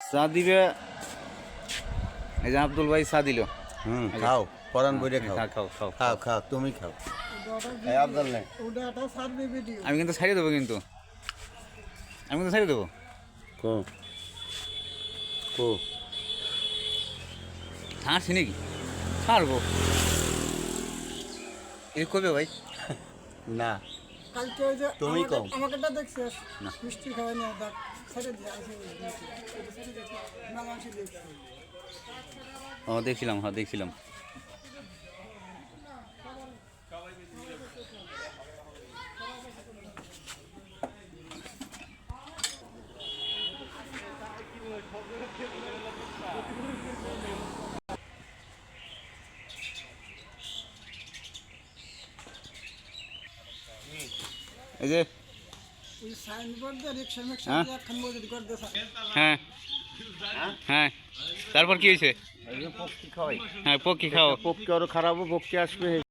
চা দিবে এই যে আব্দুল ভাই চা দিল হুম খাও পরান বইরে খাও। খাও খাও খাও খাও। খাও তুমি খাও। আমি কিন্তু ছাড়িয়ে দেবো কিন্তু। আমি কিন্তু ছাড়িয়ে দেবো। কো কো। ছাড়ছি নাকি? ছাড়বো। এই কবে ভাই? না। কালকে ওই যে তুমি কও। আমাকে এটা দেখছিস মিষ্টি খাওয়া না দেখ ছেড়ে দিয়ে আসে দেখছি ও দেখছিলাম হ্যাঁ দেখছিলাম। এই যে হ্যাঁ? হ্যাঁ। হ্যাঁ। তারপর কি হয়েছে? খাওয়াই। হ্যাঁ পক্ষী খাওয়া পক্ষী আরও খারাপ পক্ষী আসবে।